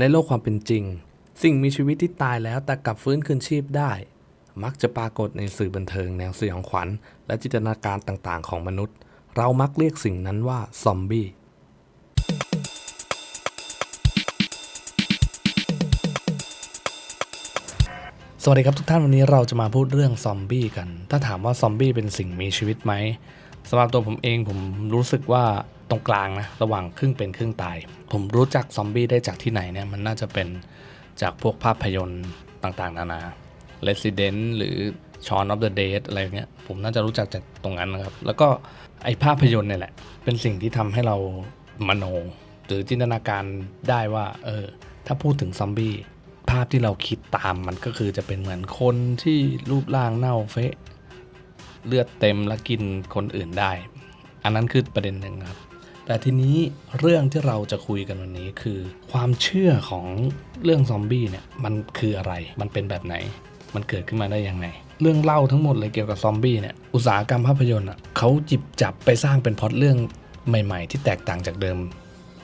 ในโลกความเป็นจริง สิ่งมีชีวิตที่ตายแล้วแต่กลับฟื้นคืนชีพได้ มักจะปรากฏในสื่อบันเทิงแนวสยองขวัญ และจินตนาการต่างๆ ของมนุษย์ เรามักเรียกสิ่งนั้นว่าซอมบี้สวัสดีครับทุกท่านวันนี้เราจะมาพูดเรื่องซอมบี้กัน ถ้าถามว่าซอมบี้เป็นสิ่งมีชีวิตไหม สำหรับตัวผมเองผมรู้สึกว่าตรงกลางนะระหว่างครึ่งเป็นครึ่งตาย ผมรู้จักซอมบี้ได้จากที่ไหนเนี่ยมันน่าจะเป็นจากพวกภาพยนตร์ต่างๆ นานา Resident หรือ Shaun of the Dead อะไรเงี้ยผมน่าจะรู้จักจากตรงนั้นนะครับ แล้วก็ไอภาพยนตร์เนี่ยแหละ เป็นสิ่งที่ทำให้เรามโน หรือจินตนาการได้ว่าเออถ้าพูดถึงซอมบี้ภาพที่เราคิดตามมันก็คือจะเป็นเหมือนคนที่รูปร่างเน่าเฟะ เลือดเต็มและกินคนอื่นได้ อันนั้นคือประเด็นหนึ่งครับ แต่ทีนี้เรื่องที่เราจะคุยกันวันนี้คือ ความเชื่อของเรื่องซอมบี้เนี่ยมันคืออะไร มันเป็นแบบไหน มันเกิดขึ้นมาได้ยังไง เรื่องเล่าทั้งหมดเลยเกี่ยวกับซอมบี้เนี่ย อุตสาหกรรมภาพยนตร์อะเขาหยิบจับไปสร้างเป็นพล็อตเรื่องใหม่ ๆ ที่แตกต่างจากเดิม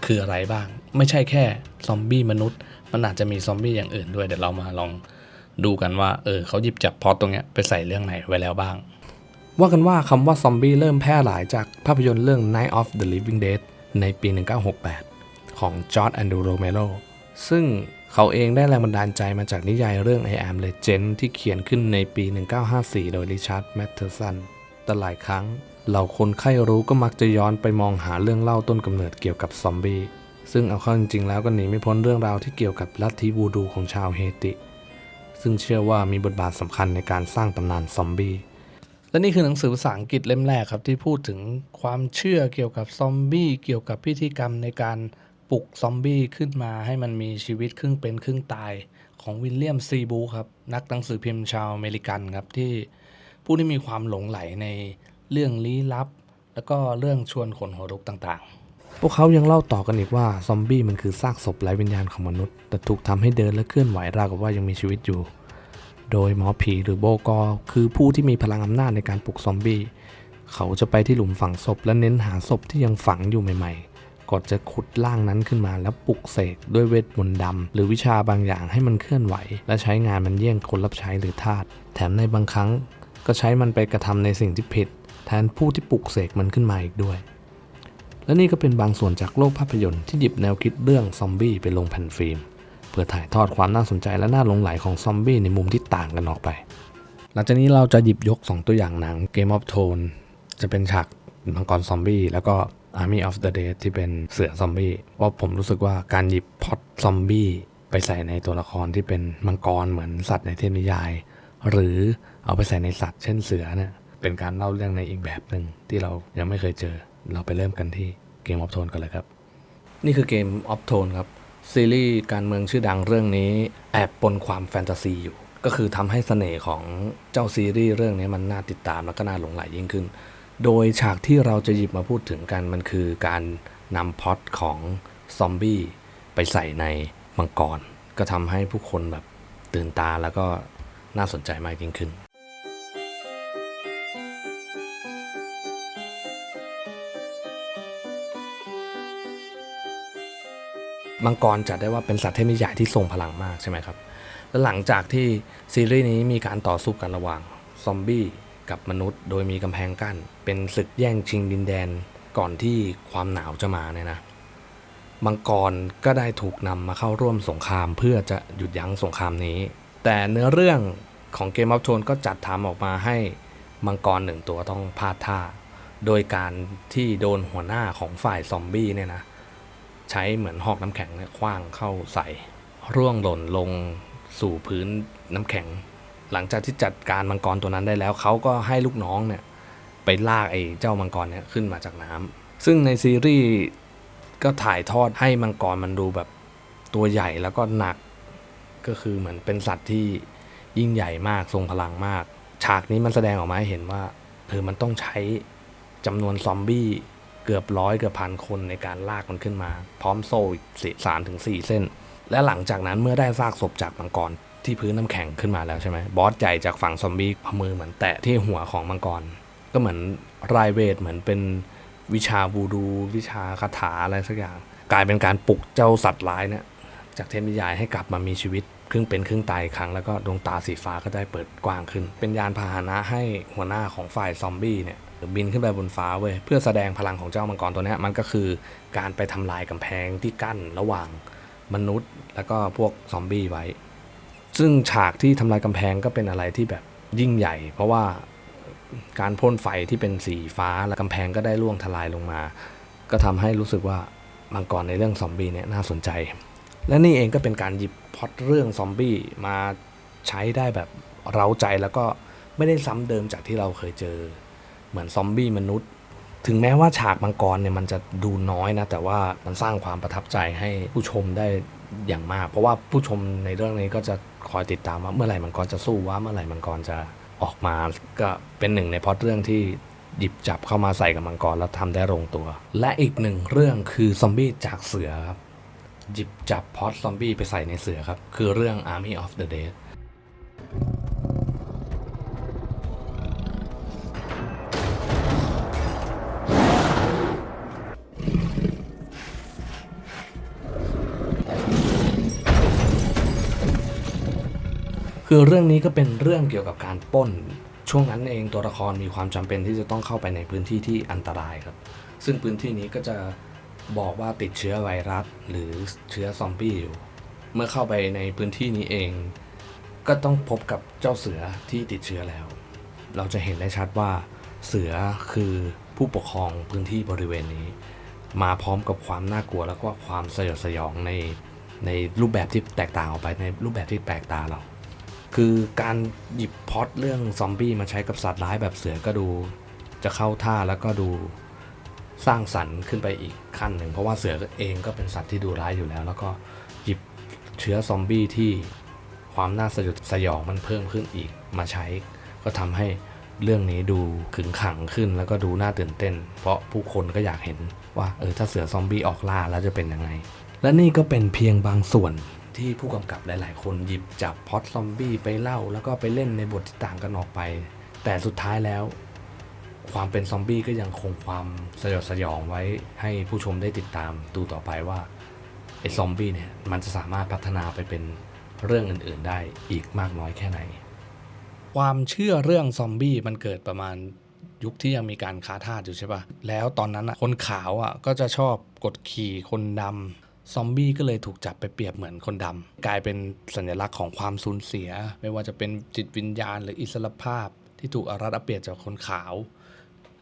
คืออะไรบ้าง ไม่ใช่แค่ซอมบี้มนุษย์ มันอาจจะมีซอมบี้อย่างอื่นด้วย เดี๋ยวเรามาลองดูกันว่า เออเขาหยิบจับพอตตรงเนี้ยไปใส่เรื่องไหนไว้แล้วบ้าง ว่ากันว่าคำว่าซอมบี้เริ่มแพร่หลายจากภาพยนตร์เรื่อง Night of the Living Dead ในปี 1968 ของจอร์ดแอนดูโรเมโรซึ่งเขาเองได้แรงบันดาลใจมาจากนิยายเรื่อง I Am Legend ที่เขียนขึ้นในปี 1954 โดยริชาร์ดแมทเทอร์สันแต่หลายครั้งเหล่าคนใคร่รู้ก็มักจะย้อนไปมองหาเรื่องเล่าต้นกำเนิดเกี่ยวกับซอมบี้ซึ่งเอาเข้าจริงๆแล้วก็หนีไม่พ้นเรื่องราวที่เกี่ยวกับลัทธิวูดูของชาวเฮติ ซึ่งเชื่อว่ามีบทบาทสำคัญในการสร้างตำนานซอมบี้ และนี่คือหนังสือภาษาอังกฤษเล่มแรกครับ ที่พูดถึงความเชื่อเกี่ยวกับซอมบี้เกี่ยวกับพิธีกรรมในการปลุกซอมบี้ขึ้นมาให้มันมีชีวิตครึ่งเป็นครึ่งตายของวิลเลียมซีบูครับ นักหนังสือพิมพ์ชาวอเมริกันครับ ที่ผู้ที่มีความหลงไหลในเรื่องลี้ลับ แล้วก็เรื่องชวนขนหัวลุกต่างๆ พวกเขายังเล่าต่อกันอีกว่าซอมบี้มันคือซากศพไร้วิญญาณของมนุษย์ แต่ถูกทำให้เดินและเคลื่อนไหวราวกับว่ายังมีชีวิตอยู่ โดยหมอผีหรือโบกอคือผู้ที่มีพลังอำนาจในการปลุกซอมบี้ เขาจะไปที่หลุมฝังศพและเน้นหาศพที่ยังฝังอยู่ใหม่ๆ ก่อนจะขุดร่างนั้นขึ้นมาแล้วปลุกเสกด้วยเวทมนต์ดำหรือวิชาบางอย่างให้มันเคลื่อนไหว และใช้งานมันเยี่ยงคนรับใช้หรือทาส แถมในบางครั้งก็ใช้มันไปกระทำในสิ่งที่ผิด แทนผู้ที่ปลุกเสกมันขึ้นมาอีกด้วย และนี่ก็เป็นบางส่วนจากโลกภาพยนตร์ที่หยิบแนวคิดเรื่องซอมบี้ไปลงแผ่นฟิล์ม พื่อถ่ายทอดความน่าสนใจและน่าหลงไหลของซอมบี้ในมุมที่ต่างกันออกไป หลังจากนี้เราจะหยิบยก 2 ตัวอย่างหนัง Game of Thrones จะเป็นฉากมังกรซอมบี้แล้วก็ Army of the Dead ที่เป็นเสือซอมบี้ว่าผมรู้สึกว่าการหยิบพอตซอมบี้ไปใส่ในตัวละครที่เป็นมังกรเหมือนสัตว์ในเทพนิยาย หรือเอาไปใส่ในสัตว์เช่นเสือเนี่ยเป็นการเล่าเรื่องในอีกแบบหนึ่งที่เรายังไม่เคยเจอ เราไปเริ่มกันที่ Game of Thrones กันเลยครับ นี่คือเกม of Thrones ครับ ซีรีส์การเมืองชื่อดังเรื่องนี้ แอบปนความแฟนตาซีอยู่ ก็คือทำให้เสน่ห์ของเจ้าซีรีส์เรื่องนี้มันน่าติดตามแล้วก็น่าหลงไหลยิ่งขึ้น โดยฉากที่เราจะหยิบมาพูดถึงกันมันคือการนำพอตของซอมบี้ไปใส่ในมังกร ก็ทำให้ผู้คนแบบตื่นตาแล้วก็น่าสนใจมากยิ่งขึ้น มังกรจัดได้ว่าเป็นสัตว์เทพนิยายที่ทรงพลังมากใช่ไหมครับ และหลังจากที่ซีรีส์นี้มีการต่อสู้กันระหว่างซอมบี้กับมนุษย์ โดยมีกำแพงกั้น เป็นศึกแย่งชิงดินแดนก่อนที่ความหนาวจะมาเนี่ยนะมังกรก็ได้ถูกนำมาเข้าร่วมสงครามเพื่อจะหยุดยั้งสงครามนี้ แต่เนื้อเรื่องของเกม of อ h r o n e ก็จัดทำออกมาให้มังกรหนึ่งตัวต้องพลาดท่า โดยการที่โดนหัวหน้าของฝ่ายซอมบี้เนี่ยนะ ใช้เหมือนหอกน้ำแข็งเนี่ยคว้างเข้าใส่ ร่วงหล่นลงสู่พื้นน้ำแข็ง หลังจากที่จัดการมังกรตัวนั้นได้แล้ว เขาก็ให้ลูกน้องเนี่ยไปลากไอ้เจ้ามังกรเนี่ยขึ้นมาจากน้ำซึ่งในซีรีส์ก็ถ่ายทอดให้มังกรมันดูแบบตัวใหญ่แล้วก็หนักก็คือเหมือนเป็นสัตว์ที่ยิ่งใหญ่มากทรงพลังมาก ฉากนี้มันแสดงออกมาให้เห็นว่าเออมันต้องใช้จำนวนซอมบี้ เกือบร้อยเกือบพันคนในการลากมันขึ้นมา พร้อมโซ่อีกสามถึงสี่เส้น และหลังจากนั้นเมื่อได้ซากศพจากมังกรที่พื้นน้ำแข็งขึ้นมาแล้วใช่ไหมบอสใหญ่จากฝั่งซอมบี้เอามือเหมือนแตะที่หัวของมังกร ก็เหมือนรายเวทเหมือนเป็นวิชาวูดูวิชาคาถาอะไรสักอย่าง กลายเป็นการปลุกเจ้าสัตว์ร้ายเนี่ยจากเทพนิยายให้กลับมามีชีวิตครึ่งเป็นครึ่งตายอีกครั้งแล้วก็ดวงตาสีฟ้าก็ได้เปิดกว้างขึ้น เป็นยานพาหนะให้หัวหน้าของฝ่ายซอมบี้เนี่ย บินขึ้นไปบนฟ้าเว้ยเพื่อแสดงพลังของเจ้ามังกรตัวนี้มันก็คือการไปทำลายกำแพงที่กั้นระหว่างมนุษย์ แล้วก็พวกซอมบี้ไว้ ซึ่งฉากที่ทำลายกำแพงก็เป็นอะไรที่แบบยิ่งใหญ่ เพราะว่าการพ่นไฟที่เป็นสีฟ้าและกำแพงก็ได้ล่วงทลายลงมา ก็ทำให้รู้สึกว่ามังกรในเรื่องซอมบี้เนี่ยน่าสนใจ และนี่เองก็เป็นการหยิบพอตเรื่องซอมบี้มาใช้ได้แบบเร้าใจแล้วก็ไม่ได้ซ้ำเดิมจากที่เราเคยเจอ เหมือนซอมบี้มนุษย์ ถึงแม้ว่าฉากมังกรเนี่ยมันจะดูน้อยนะ แต่ว่ามันสร้างความประทับใจให้ผู้ชมได้อย่างมาก เพราะว่าผู้ชมในเรื่องนี้ก็จะคอยติดตามว่าเมื่อไหร่มังกรจะสู้ว่าเมื่อไหร่มังกรจะออกมาก็เป็นหนึ่งในพอตเรื่องที่หยิบจับเข้ามาใส่กับมังกรแล้วทำได้ลงตัว และอีกหนึ่งเรื่องคือซอมบี้จากเสือครับหยิบจับพอตซอมบี้ไปใส่ในเสือครับ คือเรื่อง Army of the Dead คือเรื่องนี้ก็เป็นเรื่องเกี่ยวกับการป้น ช่วงนั้นเองตัวละครมีความจำเป็นที่จะต้องเข้าไปในพื้นที่ที่อันตรายครับ ซึ่งพื้นที่นี้ก็จะบอกว่าติดเชื้อไวรัสหรือเชื้อซอมบี้อยู่ เมื่อเข้าไปในพื้นที่นี้เอง ก็ต้องพบกับเจ้าเสือที่ติดเชื้อแล้ว เราจะเห็นได้ชัดว่าเสือคือผู้ปกครองพื้นที่บริเวณนี้ มาพร้อมกับความน่ากลัวแล้วก็ความสยดสยองในในรูปแบบที่แตกต่างออกไปในรูปแบบที่แปลกตาเรา คือการหยิบพอตเรื่องซอมบี้มาใช้กับสัตว์ร้ายแบบเสือก็ดู จะเข้าท่าแล้วก็ดูสร้างสรรค์ขึ้นไปอีกขั้นหนึ่ง เพราะว่าเสือเองก็เป็นสัตว์ที่ดูร้ายอยู่แล้ว แล้วก็หยิบเชื้อซอมบี้ที่ความน่าสยดสยองมันเพิ่มขึ้นอีกมาใช้ ก็ทำให้เรื่องนี้ดูขึงขังขึ้นแล้วก็ดูน่าตื่นเต้น เพราะผู้คนก็อยากเห็นว่าเออถ้าเสือซอมบี้ออกล่าแล้วจะเป็นยังไง และนี่ก็เป็นเพียงบางส่วน ที่ผู้กำกับหลาย ๆ คนหยิบจับพอตซอมบี้ไปเล่า แล้วก็ไปเล่นในบทที่ต่างกันออกไป แต่สุดท้ายแล้ว ความเป็นซอมบี้ก็ยังคงความสยดสยองไว้ให้ผู้ชมได้ติดตามดูต่อไปว่าไอ้ซอมบี้เนี่ยมันจะสามารถพัฒนาไปเป็นเรื่องอื่น ๆ ได้อีกมากน้อยแค่ไหน ความเชื่อเรื่องซอมบี้มันเกิดประมาณยุคที่ยังมีการค้าทาสอยู่ใช่ปะแล้วตอนนั้นอะคนขาวอะก็จะชอบกดขี่คนดำ ซอมบี้ก็เลยถูกจับไปเปรียบเหมือนคนดำกลายเป็นสัญลักษณ์ของความสูญเสีย ไม่ว่าจะเป็นจิตวิญญาณหรืออิสรภาพ ที่ถูกอารัดเอาเปรียบจากคนขาว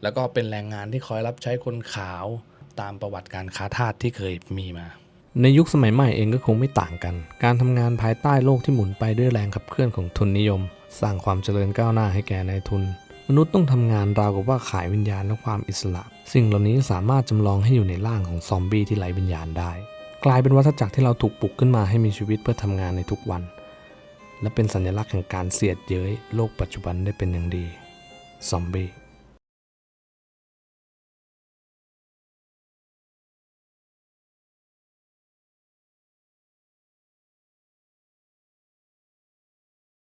แล้วก็เป็นแรงงานที่คอยรับใช้คนขาวตามประวัติการค้าทาสที่เคยมีมา ในยุคสมัยใหม่เองก็คงไม่ต่างกัน การทำงานภายใต้โลกที่หมุนไปด้วยแรงขับเคลื่อนของทุนนิยม สร้างความเจริญก้าวหน้าให้แก่นายทุน มนุษย์ต้องทำงานราวกับว่าขายวิญญาณและความอิสระ สิ่งเหล่านี้สามารถจำลองให้อยู่ในร่างของซอมบี้ที่ไร้วิญญาณได้ กลายเป็นวัฏจักรที่เราถูกปลุกขึ้นมาให้มีชีวิตเพื่อทำงานในทุกวัน และเป็นสัญลักษณ์แห่งการเสียดเย้ยโลกปัจจุบันได้เป็นอย่างดี ซอมบี้